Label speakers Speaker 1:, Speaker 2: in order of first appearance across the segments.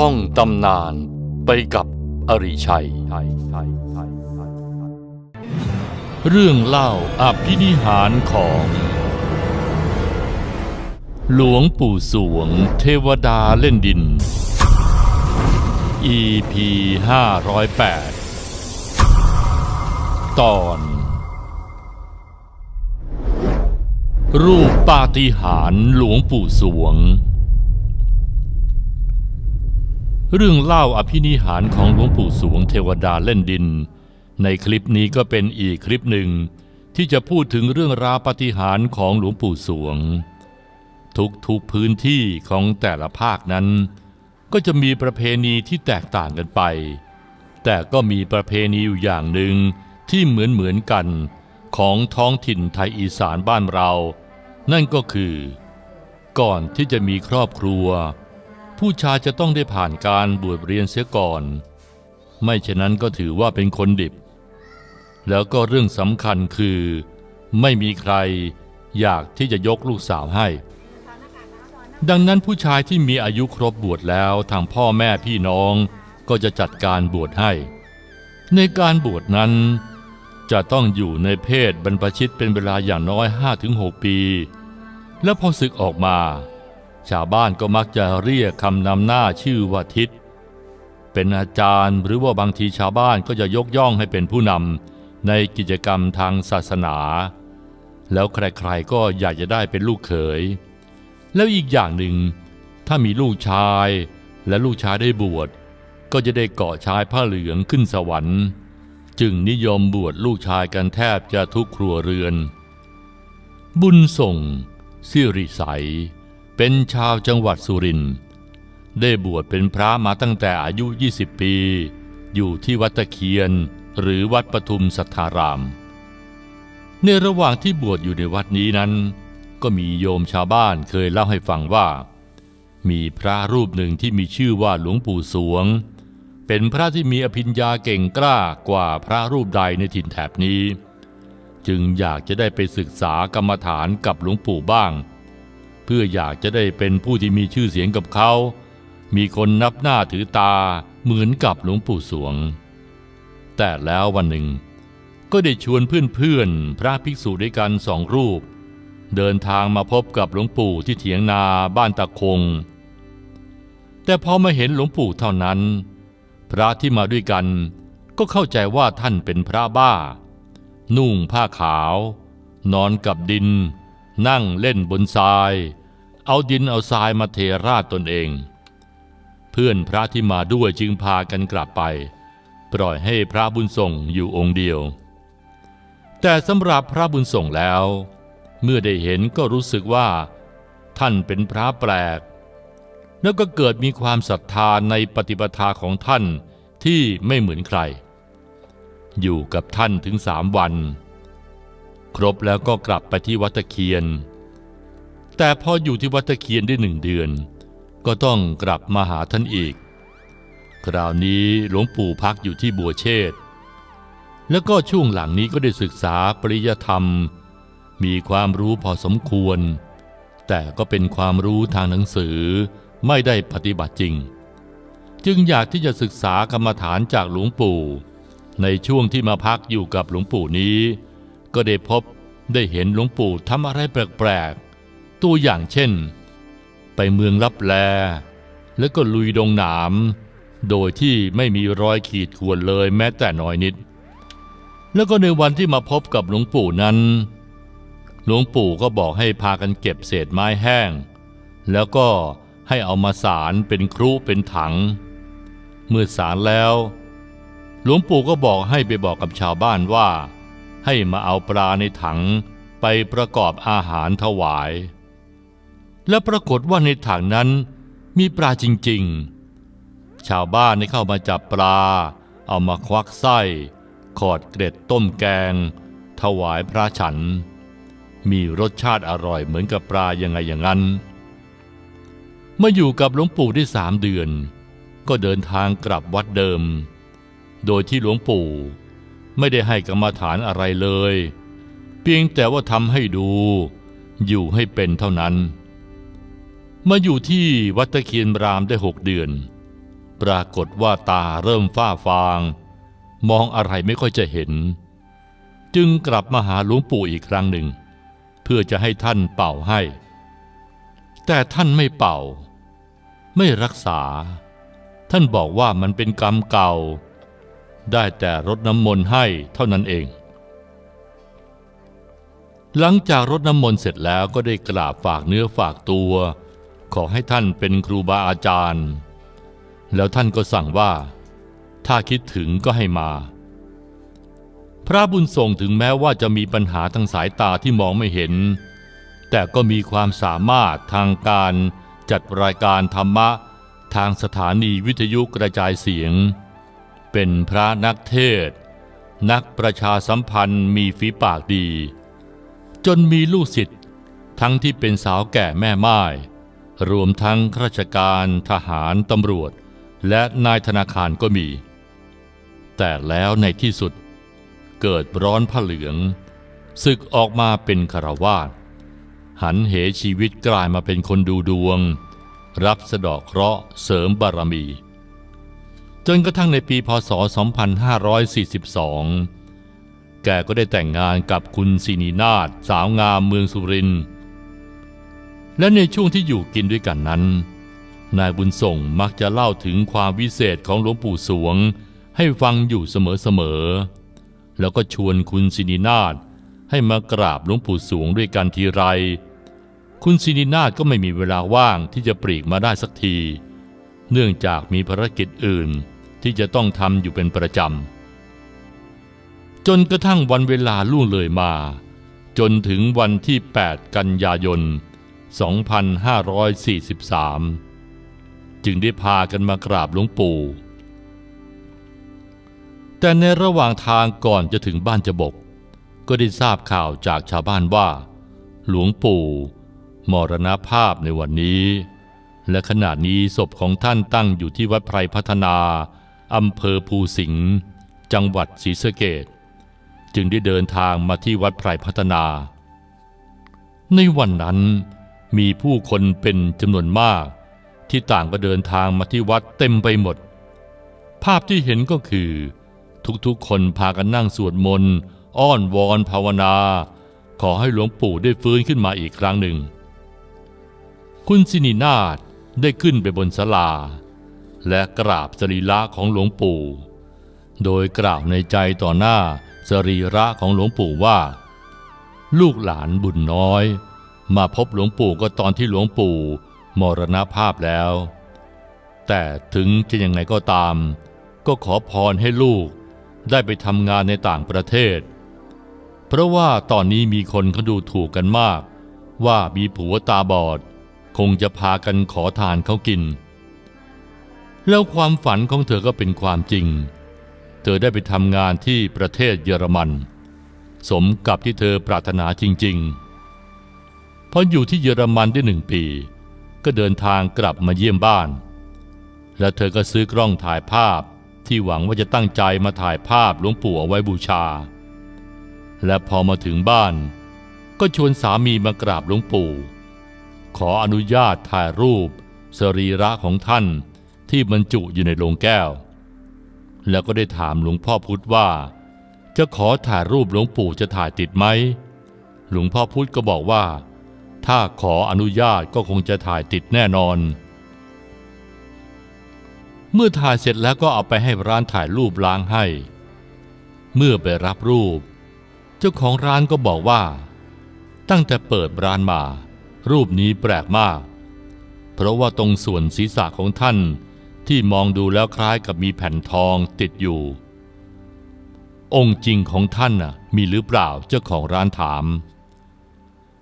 Speaker 1: ท่องตำนานไปกับอริชัย เรื่องเล่าอภินิหารของ หลวงปู่สวงเทวดาเล่นดิน EP 508 ตอน รูปปาฏิหารหลวงปู่สวง เรื่องเล่าอภินิหารของหลวงปู่สวงเทวดาเล่นดิน ในคลิปนี้ก็เป็นอีกคลิปหนึ่ง ที่จะพูดถึงเรื่องราวปฏิหารของหลวงปู่สวง ทุกๆพื้นที่ของแต่ละภาคนั้น ก็จะมีประเพณีที่แตกต่างกันไป แต่ก็มีประเพณีอยู่อย่างหนึ่งที่เหมือนเหมือนกันของท้องถิ่นไทยอีสานบ้านเรา นั่นก็คือ ก่อนที่จะมีครอบครัว ผู้ชายจะต้องได้ผ่านการบวชเรียนเสียก่อน ไม่ฉะนั้นก็ถือว่าเป็นคนดิบ แล้วก็เรื่องสำคัญคือ ไม่มีใครอยากที่จะยกลูกสาวให้ ดังนั้นผู้ชายที่มีอายุครบบวชแล้วทางพ่อแม่พี่น้องก็จะจัดการบวชให้ ในการบวชนั้น จะต้องอยู่ในเพศบรรพชิตเป็นเวลาอย่างน้อย 5-6 ปี และพอศึกออกมา ชาวบ้านก็มักจะเรียกคำนำหน้าชื่อว่าทิศเป็นอาจารย์หรือว่าบางทีชาวบ้านก็จะยกย่องให้เป็นผู้นำในกิจกรรมทางศาสนา แล้วใครๆก็อยากจะได้เป็นลูกเขย แล้วอีกอย่างหนึ่ง ถ้ามีลูกชายและลูกชายได้บวช ก็จะได้เกาะชายผ้าเหลืองขึ้นสวรรค์ จึงนิยมบวชลูกชายกันแทบจะทุกครัวเรือน บุญส่งสิริใส เป็นชาวจังหวัดสุรินทร์ได้บวชเป็นพระมาตั้งแต่อายุ 20 ปี อยู่ที่วัดตะเคียน หรือวัดปทุมสัทธาราม ในระหว่างที่บวชอยู่ในวัดนี้นั้น ก็มีโยมชาวบ้านเคยเล่าให้ฟังว่า มีพระรูปหนึ่งที่มีชื่อว่าหลวงปู่สวง เป็นพระที่มีอภิญญาเก่งกล้ากว่าพระรูปใดในถิ่นแถบนี้ จึงอยากจะได้ไปศึกษากรรมฐานกับหลวงปู่บ้างเเพื่ออยากจะได้เป็นผู้ที่มีชื่อเสียงกับเขา มีคนนับหน้าถือตาเหมือนกับหลวงปู่สวง แต่แล้ววันหนึ่ง ก็ได้ชวนเพื่อนๆพระภิกษุด้วยกันสองรูป เดินทางมาพบกับหลวงปู่ที่เถียงนาบ้านตะคง แต่พอมาเห็นหลวงปู่เท่านั้น พระที่มาด้วยกันก็เข้าใจว่าท่านเป็นพระบ้า นุ่งผ้าขาว นอนกับดิน นั่งเล่นบนทราย เอาดินเอาทรายมาเทราดตนเอง เพื่อนพระที่มาด้วยจึงพากันกลับไป ปล่อยให้พระบุญส่งอยู่องค์เดียว แต่สำหรับพระบุญส่งแล้ว เมื่อได้เห็นก็รู้สึกว่า ท่านเป็นพระแปลก แล้วก็เกิดมีความศรัทธาในปฏิปทาของท่านที่ไม่เหมือนใคร อยู่กับท่านถึงสามวัน ครบแล้วก็กลับไปที่วัดตะเคียน แต่พออยู่ที่วัดตะเคียนได้หนึ่งเดือน ก็ต้องกลับมาหาท่านอีก คราวนี้หลวงปู่พักอยู่ที่บัวเชษแล้วก็ช่วงหลังนี้ก็ได้ศึกษาปริยธรรม มีความรู้พอสมควร แต่ก็เป็นความรู้ทางหนังสือไม่ได้ปฏิบัติจริง จึงอยากที่จะศึกษากรรมฐานจากหลวงปู่ ในช่วงที่มาพักอยู่กับหลวงปู่นี้ ก็ได้พบได้เห็นหลวงปู่ทำอะไรแปลกๆ ตัวอย่างเช่น ไปเมืองลับแล แล้วก็ลุยดงหนาม โดยที่ไม่มีรอยขีดข่วนเลยแม้แต่น้อยนิด แล้วก็ในวันที่มาพบกับหลวงปู่นั้น หลวงปู่ก็บอกให้พากันเก็บเศษไม้แห้ง แล้วก็ให้เอามาสารเป็นครุเป็นถัง เมื่อสารแล้ว หลวงปู่ก็บอกให้ไปบอกกับชาวบ้านว่า ให้มาเอาปลาในถังไปประกอบอาหารถวาย และปรากฏว่าในถังนั้นมีปลาจริงๆ ชาวบ้านได้เข้ามาจับปลา เอามาควักไส้ ขอดเกล็ดต้มแกง ถวายพระฉัน มีรสชาติอร่อยเหมือนกับปลายังไงอย่างนั้นเมื่ออยู่กับหลวงปู่ได้สามเดือน ก็เดินทางกลับวัดเดิม โดยที่หลวงปู่ ไม่ได้ให้กรรมฐานอะไรเลย เพียงแต่ว่าทำให้ดู อยู่ให้เป็นเท่านั้น มาอยู่ที่วัดตะเคียนรามได้หกเดือน ปรากฏว่าตาเริ่มฝ้าฟาง มองอะไรไม่ค่อยจะเห็น จึงกลับมาหาหลวงปู่อีกครั้งหนึ่ง เพื่อจะให้ท่านเป่าให้ แต่ท่านไม่เป่า ไม่รักษา ท่านบอกว่ามันเป็นกรรมเก่า ได้แต่รดน้ำมนต์ให้เท่านั้นเอง หลังจากรดน้ำมนต์เสร็จแล้วก็ได้กราบฝากเนื้อฝากตัว ขอให้ท่านเป็นครูบาอาจารย์ แล้วท่านก็สั่งว่า ถ้าคิดถึงก็ให้มา พระบุญส่งถึงแม้ว่าจะมีปัญหาทางสายตาที่มองไม่เห็น แต่ก็มีความสามารถทางการจัดรายการธรรมะทางสถานีวิทยุกระจายเสียง เป็นพระนักเทศ นักประชาสัมพันธ์มีฝีปากดี จนมีลูกศิษย์ทั้งที่เป็นสาวแก่แม่ไม้รวมทั้งข้าราชการทหารตำรวจ และนายธนาคารก็มี แต่แล้วในที่สุดเกิดร้อนผ้าเหลืองศึกออกมาเป็นคารวาสหันเหชีวิตกลายมาเป็นคนดูดวง รับสะดอกเคราะห์เสริมบารมี จนกระทั่งในปีพศ 2542 แกก็ได้แต่งงานกับคุณสินีนาฏสาวงามเมืองสุรินทร์และในช่วงที่อยู่กินด้วยกันนั้น นายบุญส่งมักจะเล่าถึงความวิเศษของหลวงปู่สวง ให้ฟังอยู่เสมอๆ แล้วก็ชวนคุณสินีนาฏให้มากราบหลวงปู่สวงด้วยกันทีไร คุณสินีนาฏก็ไม่มีเวลาว่างที่จะปลีกมาได้สักที เนื่องจากมีภารกิจอื่น ที่จะต้องทำอยู่เป็นประจำ จนกระทั่งวันเวลาล่วงเลยมา จนถึงวันที่ 8 กันยายน 2543 จึงได้พากันมากราบหลวงปู่ แต่ในระหว่างทางก่อนจะถึงบ้านจบก ก็ได้ทราบข่าวจากชาวบ้านว่า หลวงปู่มรณภาพในวันนี้ และขณะนี้ศพของท่านตั้งอยู่ที่วัดไพรพัฒนา อำเภอภูสิงห์จังหวัดศรีสะเกษจึงได้เดินทางมาที่วัดไพรพัฒนา ในวันนั้นมีผู้คนเป็นจำนวนมาก ที่ต่างก็เดินทางมาที่วัดเต็มไปหมด ภาพที่เห็นก็คือ ทุกๆคนพากันนั่งสวดมนต์อ้อนวอนภาวนา ขอให้หลวงปู่ได้ฟื้นขึ้นมาอีกครั้งหนึ่ง คุณสินีนาฏได้ขึ้นไปบนศาลา และกราบสรีระของหลวงปู่ โดยกล่าวในใจต่อหน้าสรีระของหลวงปู่ว่า ลูกหลานบุญน้อย มาพบหลวงปู่ก็ตอนที่หลวงปู่มรณภาพแล้ว แต่ถึงจะยังไงก็ตาม ก็ขอพรให้ลูกได้ไปทำงานในต่างประเทศ เพราะว่าตอนนี้มีคนเขาดูถูกกันมาก ว่ามีผัวตาบอด คงจะพากันขอทานเขากิน แล้วความฝันของเธอก็เป็นความจริง เธอได้ไปทำงานที่ประเทศเยอรมัน สมกับที่เธอปรารถนาจริง ๆ พออยู่ที่เยอรมันได้หนึ่งปี ก็เดินทางกลับมาเยี่ยมบ้าน และเธอก็ซื้อกล้องถ่ายภาพที่หวังว่าจะตั้งใจมาถ่ายภาพหลวงปู่เอาไว้บูชา และพอมาถึงบ้าน ก็ชวนสามีมากราบหลวงปู่ ขออนุญาตถ่ายรูปสรีระของท่าน ที่บรรจุอยู่ในโลงแก้ว แล้วก็ได้ถามหลวงพ่อพุธว่า จะขอถ่ายรูปหลวงปู่จะถ่ายติดไหม หลวงพ่อพุธก็บอกว่า ถ้าขออนุญาตก็คงจะถ่ายติดแน่นอน เมื่อถ่ายเสร็จแล้วก็เอาไปให้ร้านถ่ายรูปล้างให้ เมื่อไปรับรูป เจ้าของร้านก็บอกว่า ตั้งแต่เปิดร้านมา รูปนี้แปลกมากเพราะว่าตรงส่วนศีรษะของท่าน ที่มองดูแล้วคล้ายกับมีแผ่นทองติดอยู่ องค์จริงของท่านน่ะมีหรือเปล่าเจ้าของร้านถาม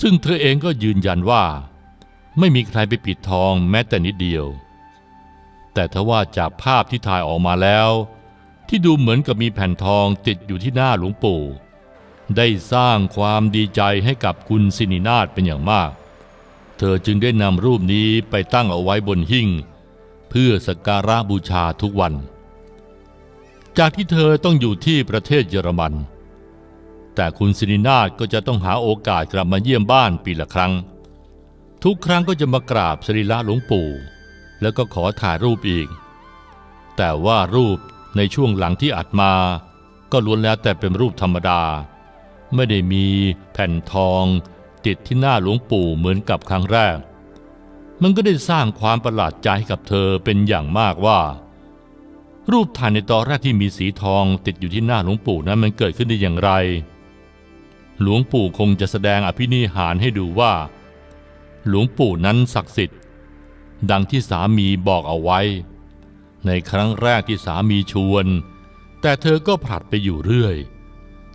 Speaker 1: ซึ่งเธอเองก็ยืนยันว่า ไม่มีใครไปปิดทองแม้แต่นิดเดียว แต่ทว่าจากภาพที่ถ่ายออกมาแล้ว ที่ดูเหมือนกับมีแผ่นทองติดอยู่ที่หน้าหลวงปู่ ได้สร้างความดีใจให้กับคุณสินินาถเป็นอย่างมาก เธอจึงได้นำรูปนี้ไปตั้งเอาไว้บนหิ้ง เพื่อสักการะบูชาทุกวัน จากที่เธอต้องอยู่ที่ประเทศเยอรมัน แต่คุณสินินาถก็จะต้องหาโอกาสกลับมาเยี่ยมบ้านปีละครั้ง ทุกครั้งก็จะมากราบสรีระหลวงปู่ แล้วก็ขอถ่ายรูปอีก แต่ว่ารูปในช่วงหลังที่อัดมา ก็ล้วนแล้วแต่เป็นรูปธรรมดา ไม่ได้มีแผ่นทองติดที่หน้าหลวงปู่เหมือนกับครั้งแรก มันก็ได้สร้างความประหลาดใจให้กับเธอเป็นอย่างมากว่า รูปถ่ายในตอนแรกที่มีสีทองติดอยู่ที่หน้าหลวงปู่นั้นมันเกิดขึ้นได้อย่างไร หลวงปู่คงจะแสดงอภินิหารให้ดูว่า หลวงปู่นั้นศักดิ์สิทธิ์ ดังที่สามีบอกเอาไว้ ในครั้งแรกที่สามีชวน แต่เธอก็ผลัดไปอยู่เรื่อย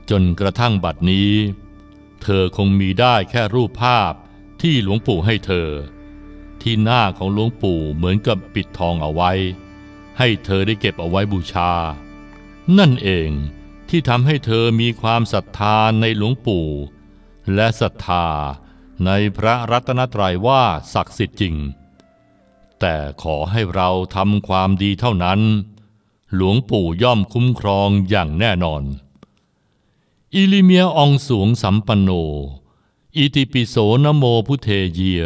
Speaker 1: จนกระทั่งบัดนี้ เธอคงมีได้แค่รูปภาพที่หลวงปู่ให้เธอ ที่หน้าของหลวงปู่เหมือนกับปิดทองเอาไว้ ให้เธอได้เก็บเอาไว้บูชา นั่นเองที่ทำให้เธอมีความศรัทธาในหลวงปู่ และศรัทธาในพระรัตนตรัยว่าศักดิ์สิทธิ์จริง แต่ขอให้เราทำความดีเท่านั้น หลวงปู่ย่อมคุ้มครองอย่างแน่นอน อิลิเมียอองสวงสัมปันโน อิติปิโสนโมพุเทเยีย